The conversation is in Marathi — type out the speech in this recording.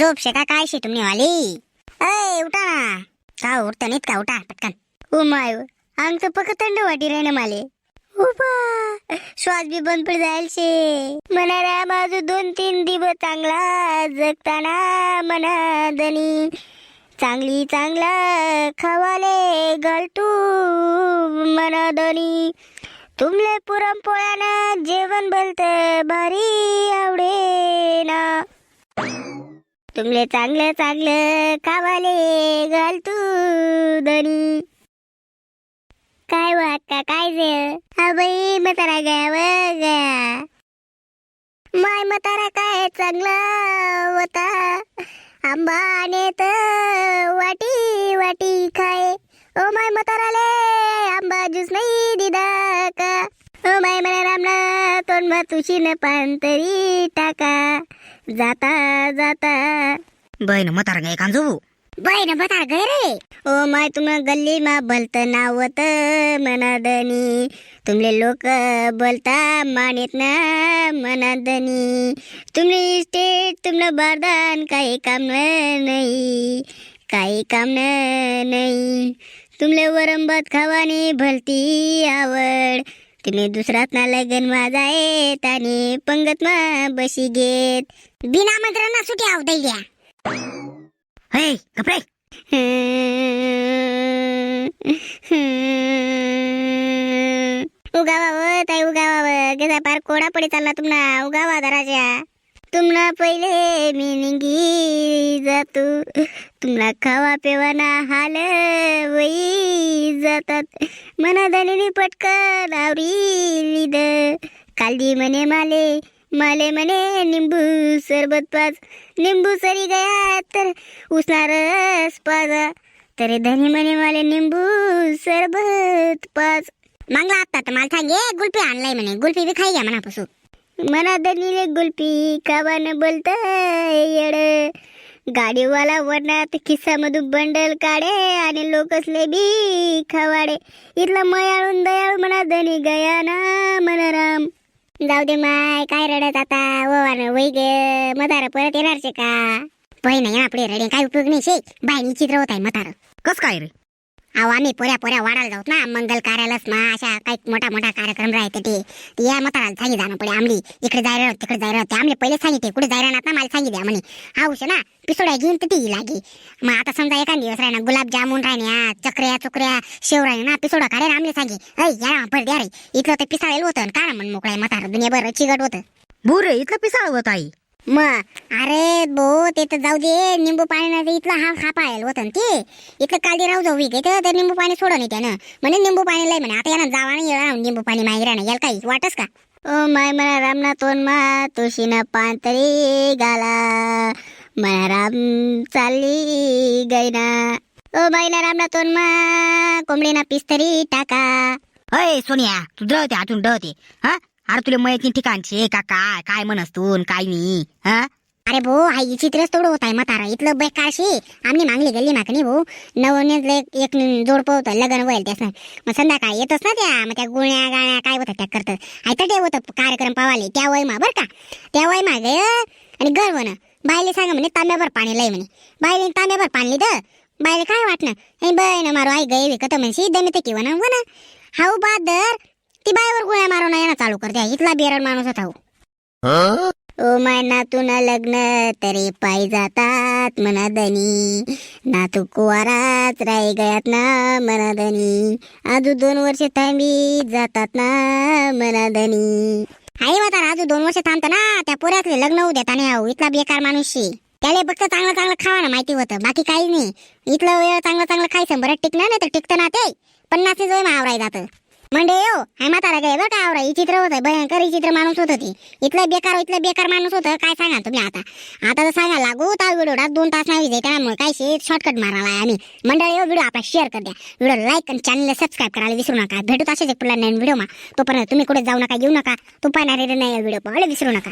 झोपशे का काय शे तुम्ही वाली? अय उठा ना. का उठता नाहीत का? उठा पटकन. ओ माय आमचं पक थंड वाटी रे ना माले. उपा श्वास बी बंद पड जायल शे. म्हणा माझं दोन तीन दिवस चांगला जगताना मना चांगली चांगला खवाले गलटू मना तुमले पुरणपोळ्यानं जेवण भलत भारी आवडे ना तुमले चांगलं चांगलं खावाले घाल तू दणी काय वाटका काय जे हा बाई म्हातारा गया व गया. माय म्हातारा काय चांगला होता. आंबा नेत वाटी वाटी खाय. ओ माय म्हाताराले आंबा ज्यूस नाही दिदा का? ओ माय मला रामला तोंड तुशी न पांतरी टाका. जाता जाता. बहीण म्हातारा गाय कांजू बहीण म्हातारा गय रे. ओ माय तुम गल्ली मा भलत नावत मनादनी. तुमले लोक बोलता मानित ना मनादनी. तुमले स्टेट तुमनं बारदान काही काम नाही काही काम नाही तुमले वरंबत खावानी भलती आवड. तुम्ही दुसरात ना लगन माझा येत आणि पंगत मा बशी घेत. बिना मंत्रणा सुटी आव दैल्या. हे कपडे. उगावा ताई उगावा कसा पार कोडा पडी चालला तुम्हाला उगावा दराच्या तुम्हाला पहिले मी निंगी जातो. तुम्हाला खावा पेवाना हाल वई जातात. मना दानी पटकन आवरी लिद कालदी म्हणे माले माले म्हणे निंबू सरबत पाच निंबू सरी गया तर उसणारच पाजा. तरी धनी म्हणे माले निंबू सरबत पाच मागला आता तर मला सांगे गुल्फी आणलाय म्हणे. गुल्फी बी खाई घ्या म्हणापासून मना धनीले गुल्फी काबान बोलत येड. गाडीवाला वरणात खिस्सामधून बंडल काढे आणि लोकसले बी खवाडे. इथला मयाळून दयाळू म्हणा धनी गया ना मना राम जाऊ दे माय काय रडत आता? ओवान वै गे मतार परत येणारचे का? पहिने आपले रडे काय उपयोग नाही शे? बाई चित्र होत आहे मतार कस काय रे? अहो आम्ही पुऱ्या पुऱ्या वाढायला जाऊत ना. मंगल कार्यालयच मा अशा काही मोठा मोठा कार्यक्रम राहते ते. ते या मताला झाली जाणं पडे आमली. इकडे जायला तिकडे जायला ते आमले पहिले सांगितले कुठे जायला ना मला सांगितले म्हणे हाऊस ना पिसोड्या घेऊन तर ती लागी. मग आता समजा एका दिवस राहणार गुलाबजामुन राहण्या चकऱ्या चुकऱ्या शेव राहणे ना पिसोडा काढे आमले सांगे अय या ना द्या रे. इथलं ते पिसाळेल होतं. आणि काढा म्हण मोकळ्या मतार दुनियाभर चिगट होतं. बुरे इथलं पिसाळ होत आई. मग अरे बो ते तर जाऊ दे निंबू पाणी नाही इथला हा खापा आहे होतं ते. इथलं कालदी राहू जाऊ विके तर निंबू पाणी सोडं नाही त्यानं म्हणे निंबू पाणी लय म्हणे आता यानं जावा नाही येणार निंबू पाणी मागे ना याला काही वाटस का? ओ माय मला रामना तोन मा तुशीना पांतरी गाला. मला राम चालली गैना. ओ बाईना रामना तोन मा कोंबडीना पिस्तरी टाका. अय सोनिया तू डळते आतून डळते. हा? अरे तुला मयची ठिकाणचे का काय काय म्हणस तू न काय नाही हा? अरे भो हाई चित्रच थोडं होत आहे म्हातारा इथलं बेकारशी आम्ही मागली गेली माकनी भाऊ नवनीतलं एक एक होत होतं लग्न व्हायला त्यास मग संध्याकाळी येतच ना त्या मग त्या गुण्या गाण्या काय होतं त्या करतात. आयता ते होतं कार्यक्रम पावाले त्या वय मा बरं का? त्या वय मा गे आणि गर्व बायले सांगा म्हणे तांब्याभर पाणी लय म्हणे. बायले तांब्याभर पाणी द. बायले काय वाटणं? हे बय ना मारो आई गय विकत म्हणशी दमी ते किंवा ना हाऊ बादर. ती बायवर गोळ्या मारून येणं चालू करते. इथला बेरड माणूस होता हो? ओ माय नातून लग्न तरी पायी जातात मनादनी नातू कुवाराच राही गयात ना मनादनी आजू दोन वर्ष थांबी जातात ना मनादनी आई माता आजू दोन वर्ष थांबतं ना. त्या पोऱ्यातले लग्न होऊ देता नाही आहो इथला बेकार माणूसशी. त्याला फक्त चांगलं चांगलं खावा ना माहिती होतं. बाकी काही नाही. इथलं वेळ चांगलं चांगलं खायचं. बरं टिकलं नाही तर टिकतं ना ते. पन्नास जोय आवराय जातं. म्हणजे यो हाय म्हातारा काय बरं का आवरा ही चित्र भयंकर ही चित्र माणूस होत ती. इथलं बेकार इथलं बेकार माणूस होतं काय सांगा तुम्ही आता? आता तर सांगा लागू त्या व्हिडिओ दोन तास नाही विजय त्यामुळे काय शेत शॉर्टकट मारायला आम्ही. मंडळी यो व्हिडिओ आपला शेअर कर द्या व्हिडिओ लाईक आणि चॅनलला सबस्क्राईब करायला विसरू नका. भेटू तसेच एक पुढला नवीन व्हिडिओ मा. तोपर्यंत तुम्ही कुठे जाऊ नका येऊ नका. तू पाहणारे नाही व्हिडिओ पाहायला विसरू नका.